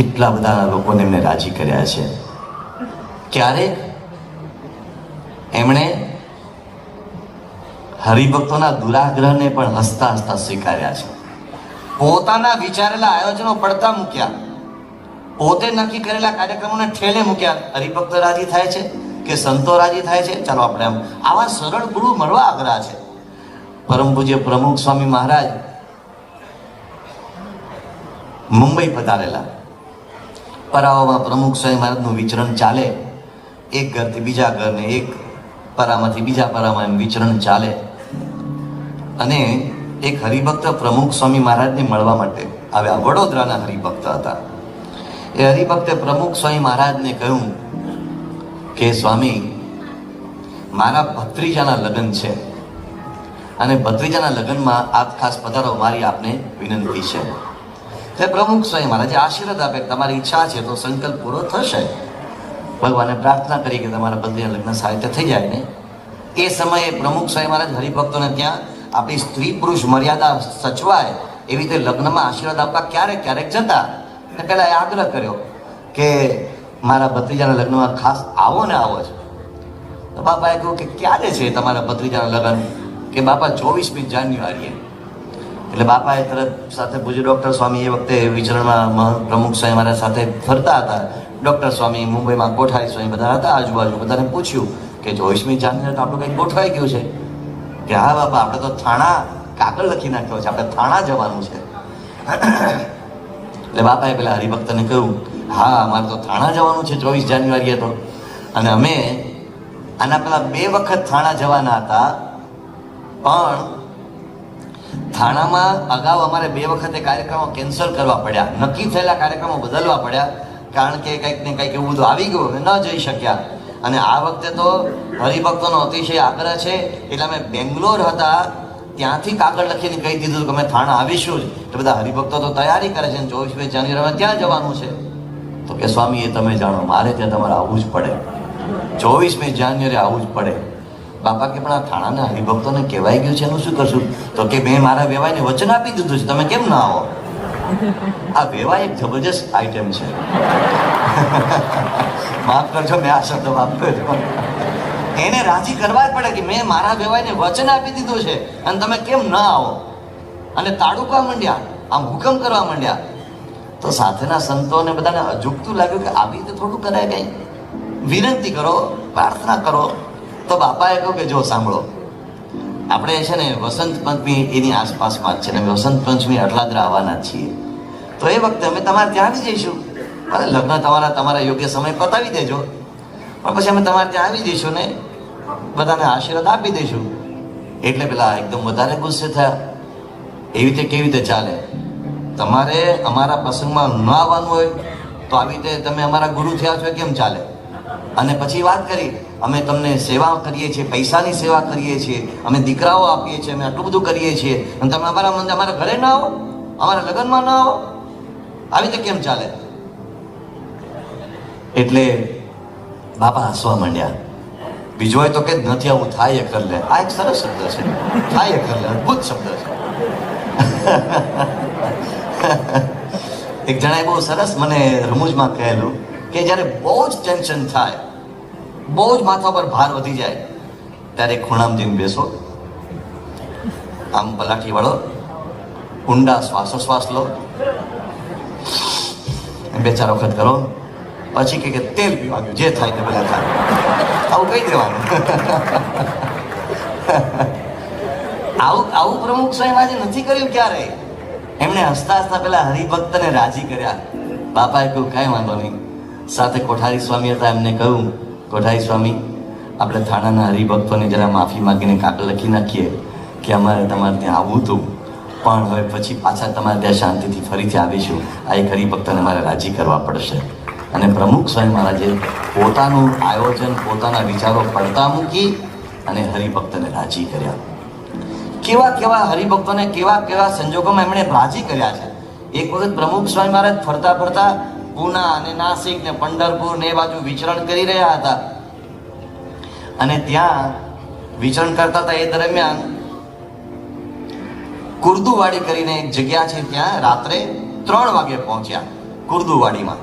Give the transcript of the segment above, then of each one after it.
કેટલા બધા લોકોને એમને રાજી કર્યા છે? ક્યારેક એમણે હરિભક્તોના દુરાગ્રહને પણ હસતા હસતા સ્વીકાર્યા છે. પોતાના વિચારેલા આયોજનો પડતા મૂક્યા. પોતે નક્કી કરેલા કાર્યક્રમોને ઠેલે મૂક્યા. હરિભક્તો રાજી થાય છે કે સંતો રાજી થાય છે? ચાલો આપણે આમ આવા સરળ ગુરુ મળવા આગ્રહ છે. પરમ પૂજ્ય પ્રમુખ સ્વામી મહારાજ મુંબઈ પધારેલા. પરાઓમાં પ્રમુખ સ્વામી મહારાજનું વિચરણ ચાલે, એક ઘરથી બીજા ઘરને એક પરામાંથી બીજા પરામાં એમ વિચરણ ચાલે. અને એક હરિભક્ત પ્રમુખ સ્વામી મહારાજને મળવા માટે આવ્યા. વડોદરાના હરિભક્ત હતા. એ હરિભક્તે પ્રમુખ સ્વામી મહારાજને કહ્યું કે, સ્વામી, મારા ભત્રીજાના લગ્ન છે અને ભત્રીજાના લગ્નમાં આપ ખાસ પધારો, મારી આપને વિનંતી છે. તે પ્રમુખ સ્વામી મહારાજે, આશીર્વાદ આપે તમારી ઈચ્છા છે તો સંકલ્પ પૂરો થશે. ભગવાને પ્રાર્થના કરી કે તમારા ભત્રીના લગ્ન રીતે થઈ જાય ને. એ સમયે પ્રમુખ સ્વામી મહારાજ હરિભક્તોને ત્યાં આપણી સ્ત્રી પુરુષ મર્યાદા સચવાય એવી રીતે લગ્નમાં આશીર્વાદ આપવા ક્યારેક ક્યારેક જતા. ને પહેલાં એ આગ્રહ કર્યો કે મારા ભત્રીજાના લગ્નમાં ખાસ આવો ને આવો છે તો બાપાએ કહ્યું કે ક્યારે છે તમારા ભત્રીજાના લગ્ન? કે બાપા ચોવીસમી જાન્યુઆરીએ. એટલે બાપાએ તરત સાથે પૂજ્ય ડૉક્ટર સ્વામી એ વખતે વિચરણમાં પ્રમુખ સ્વામી મારા સાથે ફરતા હતા. ડૉક્ટર સ્વામી મુંબઈમાં કોઠારી સ્વામી બધા હતા આજુબાજુ. બધાને પૂછ્યું કે ચોવીસમી જાન્યુઆરી તો આપણું કંઈક ગોઠવાઈ ગયું છે. કે હા બાપા, આપણે તો થાણા કાગળ લખી નાખ્યો છે. આપણે થાણા જવાનું છે. એટલે બાપાએ પેલા હરિભક્તને કહ્યું, હા, અમારે તો થાણા જવાનું છે ચોવીસ જાન્યુઆરીએ તો. અને અમે આના પહેલાં બે વખત થાણા જવાના હતા. પણ થાણામાં અગાઉ અમારે બે વખતે કાર્યક્રમો કેન્સલ કરવા પડ્યા. નક્કી થયેલા કાર્યક્રમો બદલવા પડ્યા. કારણ કે કંઈક ને કંઈક એવું બધું આવી ગયું. ન જઈ શક્યા. અને આ વખતે તો હરિભક્તોનો અતિશય આગ્રહ છે. એટલે અમે બેંગ્લોર હતા. ત્યાંથી કાગળ લખીને કહી દીધું કે અમે થાણા આવીશું જ. એટલે બધા હરિભક્તો તો તૈયારી કરે છે અને ચોવીસમી જાન્યુઆરી ત્યાં જવાનું છે. તો કે સ્વામી એ તમે જાણો, મારે ત્યાં તમારે આવવું જ પડે. ચોવીસમી જાન્યુઆરી આવવું જ પડે. બાપા કે, પણ આ થાણાના હરિભક્તોને કહેવાય ગયું છે, એનું શું કરશું તો કે, મેં મારા વેવાઈને વચન આપી દીધું છે, તમે કેમ ના આવો? આ વેવા એક જબરજસ્ત આઈટમ છે. માફ કરજો, મેં આ શબ્દ વાપર્યો છે એને રાજી કરવા જ પડે કે, મેં મારા વેવાઈને વચન આપી દીધું છે, અને તમે કેમ ન આવો? અને તાડુકા માંડ્યા, આમ હુકમ કરવા માંડ્યા. તો સાથેના સંતોને બધાને અજુકતું લાગ્યું કે, આવી રીતે થોડું કરાય કંઈ? વિનંતી કરો, પ્રાર્થના કરો. તો બાપાએ કહ્યું કે જો સાંભળો, આપણે છે ને વસંત પંચમી એની આસપાસમાં જ છે ને વસંત પંચમી અટલાદરા આવવાના છીએ. તો એ વખતે અમે તમારે ત્યાં આવી જઈશું. અને લગ્ન તમારા તમારા યોગ્ય સમય પતાવી દેજો. પણ પછી અમે તમારે ત્યાં આવી જઈશું ને બધાને આશીર્વાદ આપી દઈશું. એટલે પેલા એકદમ વધારે ગુસ્સે થયા. એવી રીતે કેવી રીતે ચાલે? તમારે અમારા પ્રસંગમાં ન આવવાનું હોય તો આવી રીતે તમે અમારા ગુરુ થયા છો કેમ ચાલે? અને પછી વાત કરી. અમે તમને સેવા કરીએ છીએ, પૈસાની સેવા કરીએ છીએ, અમે દીકરાઓ આપીએ છીએ, અમે આટલું બધું કરીએ છીએ. અને તમે અમારા મંદિર, અમારા ઘરે ના આવો, અમારા લગ્નમાં ના આવો. આવી રીતે કેમ ચાલે? એટલે બાપા હસવા માંડ્યા. બીજો હોય તો કે નથી આવું, થાય એ કર લે આ એક સરસ શબ્દ છે. થાય કર લે અદભુત શબ્દ છે. એક જણાએ બહુ સરસ મને રમૂજમાં કહેલું કે જ્યારે બહુ જ ટેન્શન થાય બહુ જ માથા પર ભાર વધી જાય, ત્યારે ખૂણામાં જઈને બેસો. આમ પલાઠી વાળો, ઊંડા શ્વાસોશ્વાસ લો. બે ચાર વખત કરો. પછી કે તેલ પીવાનું, જે થાય તે બધા થાય. આવું કહી દેવાનું. આવું આવું પ્રમુખ સ્વયં આજે નથી કર્યું ક્યારે? એમણે હસતા હસતા પેલા હરિભક્તને રાજી કર્યા. બાપાએ કહ્યું, કાંઈ વાંધો નહીં. સાથે કોઠારી સ્વામી હતા, એમને કહ્યું કોઠારી સ્વામી, આપણે થાણાના હરિભક્તોને જરા માફી માગીને કાગળ લખી નાખીએ કે અમારે તમારે ત્યાં આવવું હતું. પણ હવે પછી પાછા તમારે ત્યાં શાંતિથી ફરીથી આવીશું. આ એક હરિભક્તને મારે રાજી કરવા પડશે. અને પ્રમુખ સ્વામી મહારાજે પોતાનું આયોજન, પોતાના વિચારો પડતા મૂકી અને હરિભક્તને રાજી કર્યા. કેવા કેવા હરિભક્તોને કેવા કેવા સંજોગોમાં એમણે રાજી કર્યા છે. એક વખત પ્રમુખ સ્વામી મહારાજ ફરતા ફરતા પૂના અને નાસિક ને પંઢરપુર ને એ બાજુ વિચરણ કરી રહ્યા હતા. અને ત્યાં વિચરણ કરતા હતા એ દરમિયાન કુર્દુવાડી કરીને એક જગ્યા છે ત્યાં રાત્રે ત્રણ વાગે પહોંચ્યા કુર્દુવાડીમાં.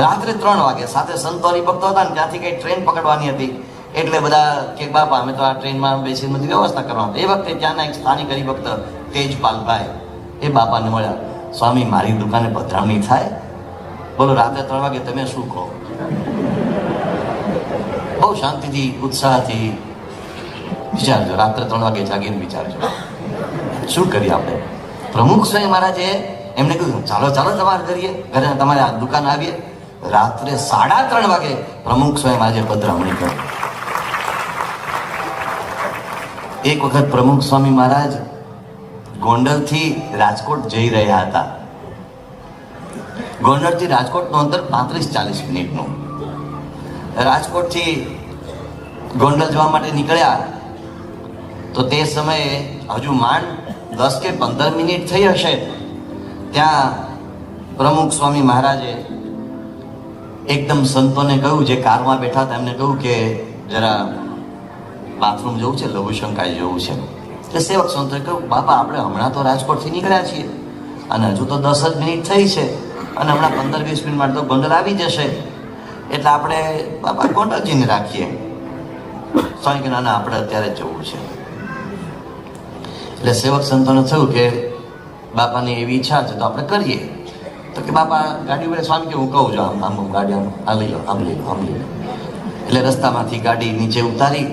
રાત્રે ત્રણ વાગે. સાથે સંતો ભક્તો હતા ને ત્યાંથી કઈ ટ્રેન પકડવાની હતી. એટલે બધા કે બાપા, અમે તો આ ટ્રેનમાં બેસીને બધી વ્યવસ્થા કરવાની એ વખતે ત્યાંના એક સ્થાનિક હરિભક્ત તેજપાલભાઈ એ બાપાને મળ્યા. સ્વામી, મારી દુકાને પધરામણી થાય? બોલો રાત્રે ત્રણ વાગે તમે શું કહો બહુ શાંતિથી ઉત્સાહથી વિચારજો રાત્રે ત્રણ વાગે જાગીને વિચારજો શું કરીએ આપણે પ્રમુખ સ્વામી મહારાજે એમને કહ્યું ચાલો ચાલો તમારે કરીએ ઘરે તમારે દુકાન આવીએ રાત્રે સાડા ત્રણ વાગે પ્રમુખ સ્વામી મહારાજે પધરામણી કરી એક વખત પ્રમુખ સ્વામી મહારાજ ગોંડલથી રાજકોટ જઈ રહ્યા હતા ગોંડલથી રાજકોટનું અંતર પાંત્રીસ ચાલીસ મિનિટનું. રાજકોટથી ગોંડલ જવા માટે નીકળ્યા તો તે સમયે હજુ માંડ દસ કે પંદર મિનિટ થઈ હશે ત્યાં પ્રમુખ સ્વામી મહારાજે એકદમ સંતોને કહ્યું, જે કારમાં બેઠા હતા, એમને કહ્યું કે જરા બાથરૂમ જવું છે લઘુશંકાએ જવું છે. એટલે સેવક સંતોએ કહ્યું, બાપા, આપણે હમણાં તો રાજકોટથી નીકળ્યા છીએ અને હજુ તો દસ જ મિનિટ થઈ છે. અને હમણાં પંદર વીસ મિનિટમાં તો ગોંડલ આવી જશે. એટલે આપણે બાપા ગોંડલજીને રાખીએ. સ્વામી કે ના ના આપણે અત્યારે જવું છે. એટલે સેવક સંતોને થયું કે બાપાની એવી ઈચ્છા છે તો આપણે કરીએ. તો કે બાપા, ગાડી વડે સ્વામી કે હું કહું છું, આમ આમ ગાડી આ લઈ લો, આમ લઈ લો, આમ લઈ લો. એટલે રસ્તામાંથી ગાડી નીચે ઉતારી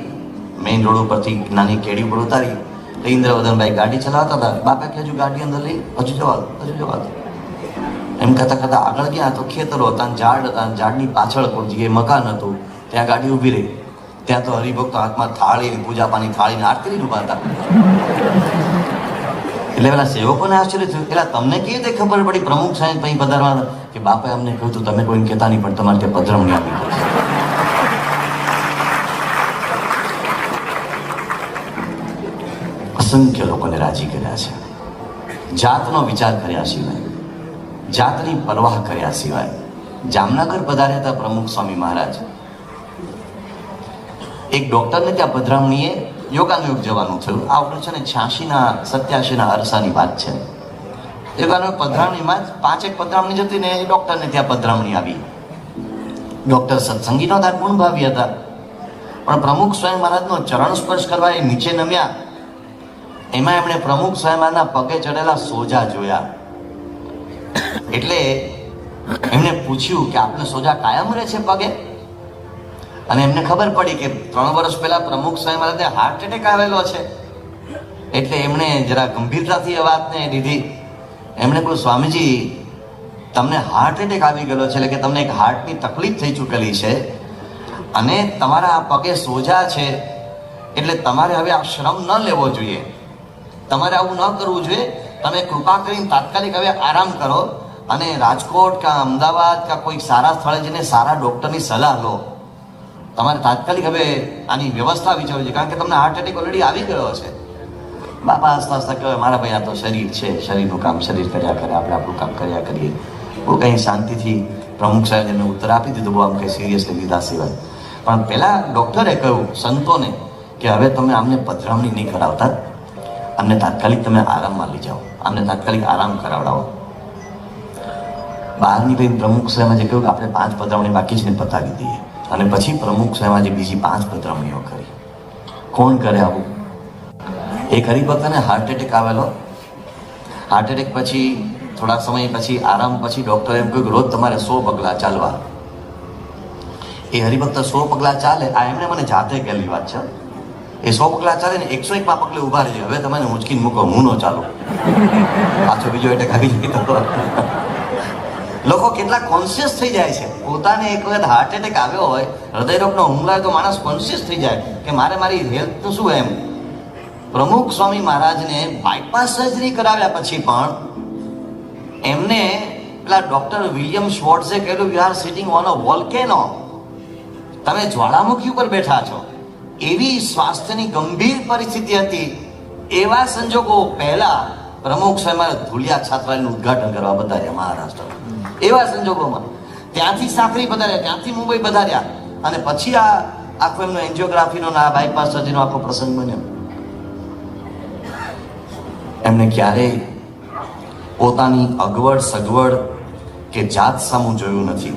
મેઇન રોડ ઉપરથી નાની કેડી ઉપર ઉતારી, તો ઇન્દ્રવદનભાઈ ગાડી ચલાવતા હતા. બાપા કે, હજુ ગાડી અંદર લઈ, હજુ જવા હજુ જવા એમ કરતા કરતા આગળ ગયા તો ખેતરો હતા ઝાડ હતા ઝાડની પાછળ કોઈ જે મકાન હતું, ત્યાં ગાડી ઊભી રહી. ત્યાં તો હરિભક્તો હાથમાં થાળી પૂજા પાણી થાળી ને આરતી ઊભા હતા. એટલે પેલા સેવકોને આશ્ચર્ય થયું. પેલા તમને કેવી રીતે ખબર પડી? પ્રમુખ સાહેબ પછી પધારવા કે બાપાએ અમને કહ્યું હતું, તમે કોઈને કહેતા નહીં, પણ તમારે ત્યાં પધરામણી આપી પડશે. અસંખ્ય લોકોને રાજી કર્યા છે. જાતનો વિચાર કર્યા સિવાય. જાતની પરવાહ કર્યા સિવાય જામનગર પધાર્યા પ્રમુખ સ્વામી મહારાજ. એક ડોક્ટરને ત્યાં પધરામણીએ યોગાનુયોગ જવાનું થયું. આ ઓગણીસો ને છ્યાસીના સત્યાસીના અરસાની વાત છે. યોગાનુયોગ પધરામણીમાં જ પાંચેક પધરામણી જતી ને એ ડોક્ટરને ત્યાં પધરામણી આવી. ડોક્ટર સત્સંગી નહોતા ગુણભાવી હતા. પણ પ્રમુખ સ્વયં મહારાજનો ચરણ સ્પર્શ કરવા એ નીચે નમ્યા. એમાં એમણે પ્રમુખ સ્વયં મહારાજના પગે ચડેલા સોજા જોયા. એટલે એમણે પૂછ્યું કે આપને સોજા કાયમ રહે છે પગે? અને એમને ખબર પડી કે ત્રણ વર્ષ પહેલા પ્રમુખ સ્વામી મહારાજને હાર્ટ એટેક આવેલો છે. એટલે એમણે જરા ગંભીરતાથી એ વાતને લીધી. એમણે કહ્યું, સ્વામીજી, તમને હાર્ટ એટેક આવી ગયેલો છે, એટલે કે તમને એક હાર્ટની તકલીફ થઈ ચૂકેલી છે. અને તમારા આ પગે સોજા છે, એટલે તમારે હવે આ શ્રમ ન લેવો જોઈએ. તમારે આવું ન કરવું જોઈએ. તમે કૃપા કરીને તાત્કાલિક હવે આરામ કરો. અને રાજકોટ કા અમદાવાદ કા કોઈ સારા સ્થળે જઈને સારા ડૉક્ટરની સલાહ લો. તમારે તાત્કાલિક હવે આની વ્યવસ્થા વિચારવી છે કારણ કે તમને હાર્ટ એટેક ઓલરેડી આવી ગયો છે બાપા હસતા હસતા કહેવાય, મારા ભાઈ, આ તો શરીર છે. શરીરનું કામ, શરીર કર્યા કરે, આપણે આપણું કામ કર્યા કરીએ. બહુ કંઈ શાંતિથી પ્રમુખ સાહેબ એમને ઉત્તર આપી દીધું, બહુ આમ કંઈ સિરિયસલી લીધા સિવાય. પણ પહેલાં ડૉક્ટરે કહ્યું, સંતોને, કે હવે તમે આમને પધરામણી નહીં કરાવતા. અમને તાત્કાલિક તમે આરામમાં લઈ જાઓ. અમને તાત્કાલિક આરામ કરાવડાવો. બહારની ભાઈ પ્રમુખ સાહેબે જે કહ્યું કે આપણે પાંચ પધરામણી બાકી છે પતાવી દઈએ. અને પછી પ્રમુખ સાહેબે બીજી પાંચ પધરામણીઓ કરી. કોણ કરે આવું? એક હરિભક્તને હાર્ટ એટેક આવેલો. હાર્ટ એટેક પછી થોડા સમય પછી, આરામ પછી ડૉક્ટરે એમ કહ્યું કે રોજ તમારે સો પગલાં ચાલવા. એ હરિભક્ત સો પગલાં ચાલે. આ એમણે મને જાતે કહેલી વાત છે. એ સો પગલાં ચાલે ને એકસો એકમાં પગલે ઊભા રહેજો. હવે તમે ઉંચકીને મૂકો. હું ન ચાલું. પાછો બીજો એટેક આવી તો. લોકો કેટલા કોન્શિયસ થઈ જાય છે. પોતાને એક વખત હાર્ટ એટેક આવ્યો હોય હૃદયરોગનો હુમલો તો માણસ કોન્શિયસ થઈ જાય કે મારે મારી હેલ્થ તો શું એમ? પ્રમુખ સ્વામી મહારાજને બાયપાસ સર્જરી કરાવ્યા પછી પણ એમને પેલા ડોક્ટર વિલિયમ શ્વોર્ટ્ઝે કહેલું you are sitting on a volcano તમે જ્વાળામુખી ઉપર બેઠા છો. એવી સ્વાસ્થ્યની ગંભીર પરિસ્થિતિ હતી. એવા સંજોગો પહેલા પ્રમુખ સ્વામી ધુલિયા છાત્રાલયનું ઉદઘાટન કરવા બતાવ્યા મહારાષ્ટ્રમાં. એવા સંજોગોમાં. ત્યાંથી સાંકરી પધાર્યા, ત્યાંથી મુંબઈ પધાર્યા. અને પછી આ આખો એમનો એન્જિયોગ્રાફીનો આ બાયપાસ સર્જરીનો આખો પ્રસંગ બન્યો. એમને ક્યારેય પોતાની અગવડ સગવડ કે જાત સામું જોયું નથી.